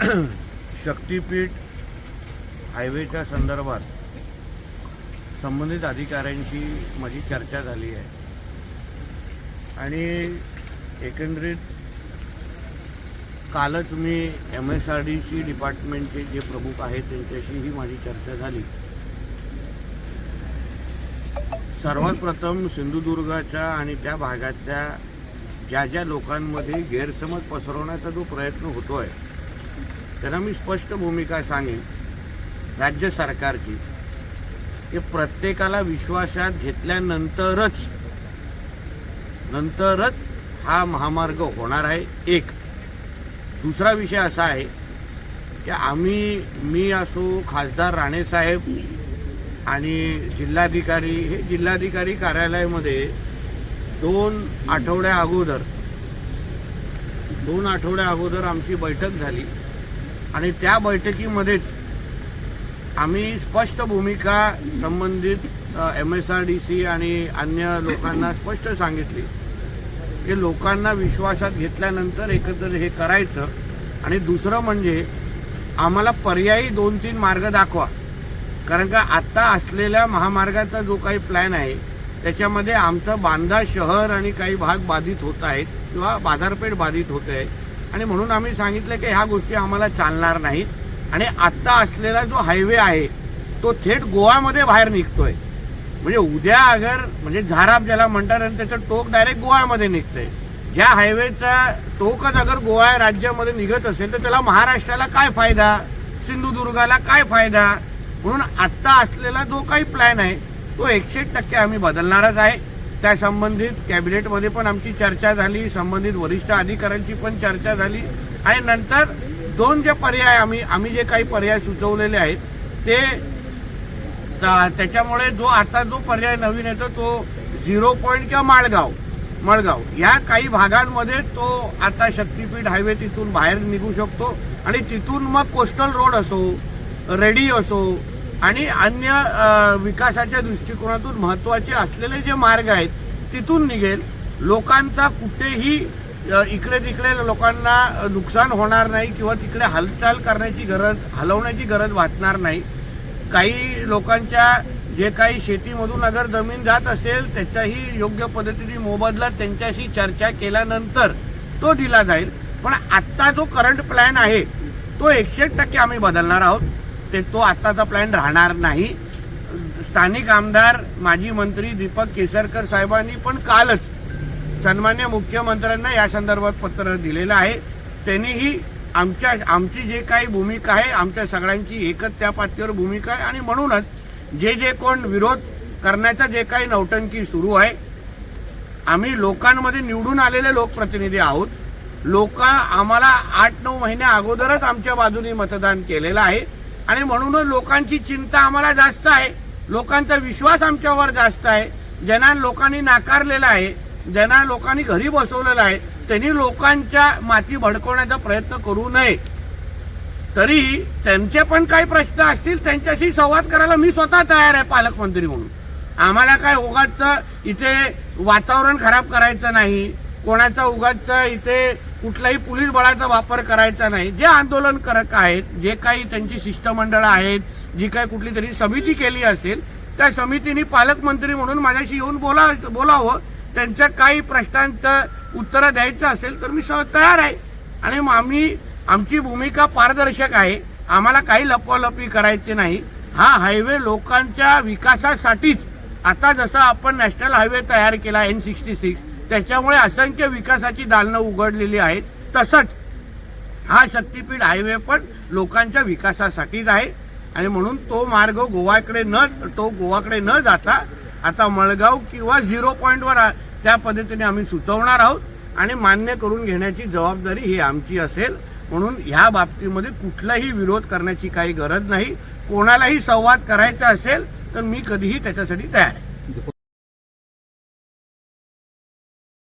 शक्तीपीठ हायवेच्या संदर्भात संबंधित अधिकाऱ्यांशी माझी चर्चा झाली आहे. आणि एकंदरीत कालच मी M S R D C डिपार्टमेंटचे जे प्रमुख आहेत त्यांच्याशीही माझी चर्चा झाली. सर्वात प्रथम सिंधुदुर्गाच्या आणि त्या भागातल्या ज्या ज्या लोकांमध्ये गैरसमज पसरवण्याचा जो प्रयत्न होतो आहे त्यांना मी स्पष्ट भूमिका सांगेन. राज्य सरकारची. की प्रत्येकाला विश्वासात घेतल्यानंतरच नंतरच हा महामार्ग होणार आहे एक. दुसरा विषय असा आहे की आम्ही मी असो खासदार राणेसाहेब आणि जिल्हाधिकारी हे जिल्हाधिकारी कार्यालयामध्ये दोन आठवड्या अगोदर दोन आठवड्या अगोदर आमची बैठक झाली. आणि त्या बैठकीमध्येच आम्ही स्पष्ट भूमिका संबंधित M S R D C आणि अन्य लोकांना स्पष्ट सांगितली. की लोकांना विश्वासात घेतल्यानंतर एकत्र हे करायचं. आणि दुसरं म्हणजे आम्हाला पर्यायी दोन तीन मार्ग दाखवा. कारण का आत्ता असलेल्या महामार्गाचा जो काही प्लॅन आहे त्याच्यामध्ये आमचं बांधा शहर आणि काही भाग बाधित होत आहेत किंवा बाजारपेठ बाधित होते आहे. आणि म्हणून आम्ही सांगितलं की ह्या गोष्टी आम्हाला चालणार नाहीत. आणि आत्ता असलेला जो हायवे आहे तो थेट गोव्यामध्ये बाहेर निघतोय. म्हणजे उद्या अगर म्हणजे झाराप ज्याला म्हणतात आणि त्याचं टोक डायरेक्ट गोव्यामध्ये निघतंय. ज्या हायवेचा टोकच अगर गोवा राज्यामध्ये निघत असेल तर त्याला महाराष्ट्राला काय फायदा? सिंधुदुर्गाला काय फायदा? म्हणून आत्ता असलेला जो काही प्लॅन आहे तो एकशे टक्के आम्ही बदलणारच आहे. त्या संबंधित कॅबिनेटमध्ये पण आमची चर्चा झाली संबंधित वरिष्ठ अधिकाऱ्यांची पण चर्चा झाली. आणि नंतर दोन जे पर्याय आम्ही आम्ही जे काही पर्याय सुचवलेले आहेत ते त्याच्यामुळे जो आता जो पर्याय नवीन येतो तो झिरो पॉईंट किंवा माळगाव मळगाव. या काही भागांमध्ये तो आता शक्तीपीठ हायवे तिथून बाहेर निघू शकतो. आणि तिथून मग कोस्टल रोड असो रेडी असो आणि अन्य विकासाच्या दृष्टिकोनातून महत्त्वाचे असलेले जे मार्ग आहेत तिथून निघेल. लोकांचा कुठेही इकडे तिकडे लोकांना नुकसान होणार नाही किंवा तिकडे हालचाल करण्याची गरज हलवण्याची गरज वाटणार नाही. काही लोकांच्या जे काही शेतीमधून अगर जमीन जात असेल त्याचाही योग्य पद्धतीने मोबदला त्यांच्याशी चर्चा केल्यानंतर तो दिला जाईल. पण आत्ता जो करंट प्लॅन आहे तो एकशे टक्के आम्ही बदलणार आहोत. ते तो आत्ताचा प्लॅन राहणार नाही. स्थानिक आमदार माजी मंत्री दीपक केसरकर साहेबांनी पण कालच सन्मान्य मुख्यमंत्र्यांना या संदर्भात पत्र दिलेलं आहे. त्यांनीही आमच्या आमची जे काही भूमिका आहे आमच्या सगळ्यांची एकच त्या पातळीवर भूमिका आहे. आणि म्हणूनच जे जे कोण विरोध करण्याचा जे काही नौटंकी सुरू आहे आम्ही लोकांमध्ये निवडून आलेले लोकप्रतिनिधी आहोत. लोक आम्हाला आठ नऊ महिन्या अगोदरच आमच्या बाजूने मतदान केलेलं आहे. आणि म्हणूनच लोकांची चिंता आम्हाला जास्त आहे. लोकांचा विश्वास आमच्यावर जास्त आहे. ज्यांना लोकांनी नाकारलेला आहे ज्यांना लोकांनी घरी बसवलेलं आहे त्यांनी लोकांच्या माती भडकवण्याचा प्रयत्न करू नये. तरीही त्यांचे पण काही प्रश्न असतील त्यांच्याशी संवाद करायला मी स्वतः तयार आहे पालकमंत्री म्हणून. आम्हाला काय उगाच इथे वातावरण खराब करायचं नाही. कोणाचा उगाच इथे कुठलाही पोलीस बळाचा वापर करायचा नाही. जे आंदोलनकारक आहेत जे काही त्यांची शिष्टमंडळं आहेत जी काही कुठली तरी समिती केली असेल त्या समितीने पालकमंत्री म्हणून माझ्याशी येऊन बोला बोलावं. त्यांच्या काही प्रश्नांचं उत्तरं द्यायचं असेल तर मी तयार आहे. आणि मग आम्ही आमची भूमिका पारदर्शक आहे. आम्हाला काही लपवालपी करायची नाही. हा हायवे लोकांच्या विकासासाठीच. आता जसं आपण नॅशनल हायवे तयार केला एन सिक्स्टी सिक्स त्याच्यामुळे असंख्य विकासाची दालनं उघडलेली आहेत. तसंच हा शक्तीपीठ हायवे पण लोकांच्या विकासासाठीच आहे. आणि म्हणून तो मार्ग गोवाकडे न तो गोवाकडे न जाता आता मळगाव किंवा झिरो पॉईंटवर त्या पद्धतीने आम्ही सुचवणार आहोत. आणि मान्य करून घेण्याची जबाबदारी ही आमची असेल. म्हणून ह्या बाबतीमध्ये कुठलाही विरोध करण्याची काही गरज नाही. कोणालाही संवाद करायचा असेल तर मी कधीही त्याच्यासाठी तयार आहे.